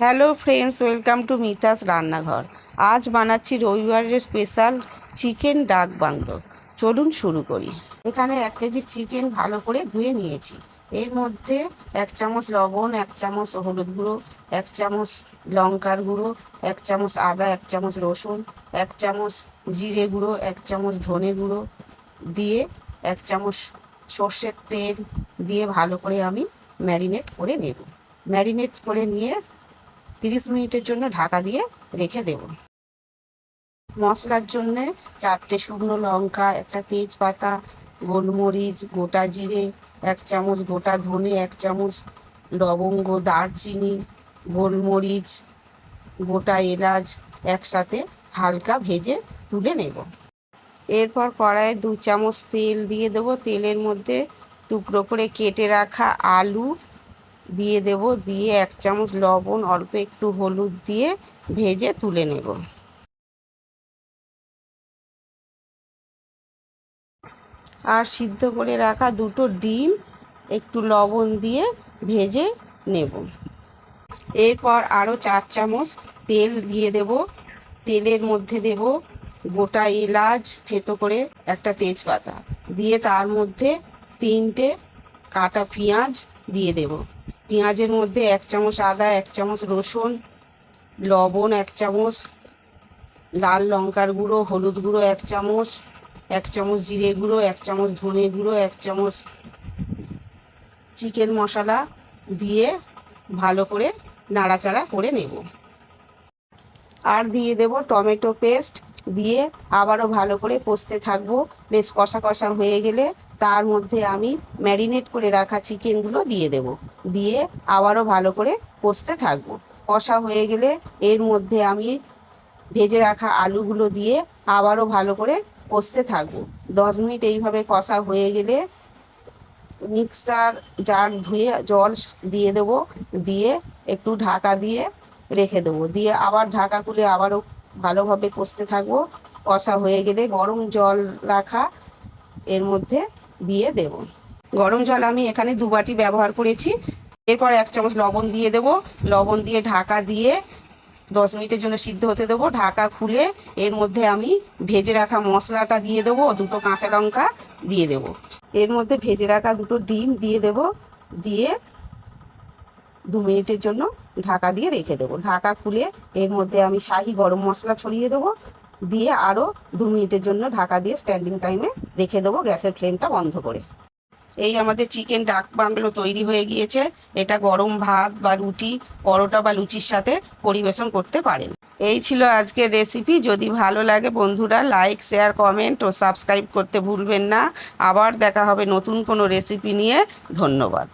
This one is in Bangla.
Hello friends, welcome to Mitas রান্নাঘর। আজ বানাচ্ছি রবিবারের স্পেশাল চিকেন ডাক বাংলো। চলুন শুরু করি। এখানে এক কেজি চিকেন ভালো করে ধুয়ে নিয়েছি। এর মধ্যে এক চামচ লবণ, এক চামচ হলুদ গুঁড়ো, এক চামচ লঙ্কার গুঁড়ো, এক চামচ আদা, এক চামচ রসুন, এক চামচ জিরে গুঁড়ো, এক চামচ ধনে গুঁড়ো দিয়ে এক চামচ সর্ষের তেল দিয়ে ভালো করে আমি ম্যারিনেট করে নেব। ম্যারিনেট করে নিয়ে তিরিশ মিনিটের জন্য ঢাকা দিয়ে রেখে দেব। মশলার জন্যে চারটে শুকনো লঙ্কা, একটা তেজপাতা, গোলমরিচ, গোটা জিরে, এক চামচ গোটা ধনে, এক চামচ লবঙ্গ, দারচিনি, গোলমরিচ, গোটা এলাচ একসাথে হালকা ভেজে তুলে নেব। এরপর কড়াইয়ে দু চামচ তেল দিয়ে দেবো। তেলের মধ্যে টুকরো করে কেটে রাখা আলু দিয়ে দেব, দিয়ে এক চামচ লবণ, অল্প একটু হলুদ দিয়ে ভেজে তুলে নেব। আর সিদ্ধ করে রাখা দুটো ডিম একটু লবণ দিয়ে ভেজে নেব। এরপর আরও চার চামচ তেল দিয়ে দেব। তেলের মধ্যে দেব গোটা এলাচ, থেতো করে একটা তেজপাতা। দিয়ে তার মধ্যে তিনটে কাটা পেঁয়াজ দিয়ে দেব। পেঁয়াজের মধ্যে এক চামচ আদা, এক চামচ রসুন, লবণ এক চামচ, লাল লঙ্কার গুঁড়ো, হলুদ গুঁড়ো এক চামচ এক চামচ জিরে গুঁড়ো, এক চামচ ধনে গুঁড়ো, এক চামচ চিকেন মশলা দিয়ে ভালো করে নাড়াচাড়া করে নেব। আর দিয়ে দেব টমেটো পেস্ট দিয়ে আবারও ভালো করে কষতে থাকব। বেশ কষা কষা হয়ে গেলে তার মধ্যে আমি ম্যারিনেট করে রাখা চিকেনগুলো দিয়ে দেব। দিয়ে আবারও ভালো করে কষতে থাকব। কষা হয়ে গেলে এর মধ্যে আমি ভেজে রাখা আলুগুলো দিয়ে আবারও ভালো করে কষতে থাকব। দশ মিনিট এইভাবে কষা হয়ে গেলে মিক্সার জার ধুয়ে জল দিয়ে দেবো। দিয়ে একটু ঢাকা দিয়ে রেখে দেবো। দিয়ে আবার ঢাকা খুলে আবারও ভালোভাবে কষতে থাকব। কষা হয়ে গেলে গরম জল রাখা এর মধ্যে দিয়ে দেব। গরম জল আমি এখানে দু বাটি ব্যবহার করেছি। এরপর এক চামচ লবণ দিয়ে দেব। লবণ দিয়ে ঢাকা দিয়ে দশ মিনিটের জন্য সিদ্ধ হতে দেবো। ঢাকা খুলে এর মধ্যে আমি ভেজে রাখা মশলাটা দিয়ে দেবো। দুটো কাঁচা লঙ্কা দিয়ে দেবো। এর মধ্যে ভেজে রাখা দুটো ডিম দিয়ে দেবো। দিয়ে দু মিনিটের জন্য ঢাকা দিয়ে রেখে দেবো। ঢাকা খুলে এর মধ্যে আমি শাহি গরম মশলা ছড়িয়ে দেবো। দিয়ে আরও দু মিনিটের জন্য ঢাকা দিয়ে স্ট্যান্ডিং টাইমে রেখে দেবো গ্যাসের ফ্লেমটা বন্ধ করে। এই আমাদের চিকেন ডাক বাংলো তৈরি হয়ে গিয়েছে। এটা গরম ভাত বা রুটি, পরোটা বা লুচির সাথে পরিবেশন করতে পারেন। এই ছিল আজকের রেসিপি যদি ভালো লাগে বন্ধুরা লাইক শেয়ার কমেন্ট ও সাবস্ক্রাইব করতে ভুলবেন না। আবার দেখা হবে নতুন কোনো রেসিপি নিয়ে। ধন্যবাদ।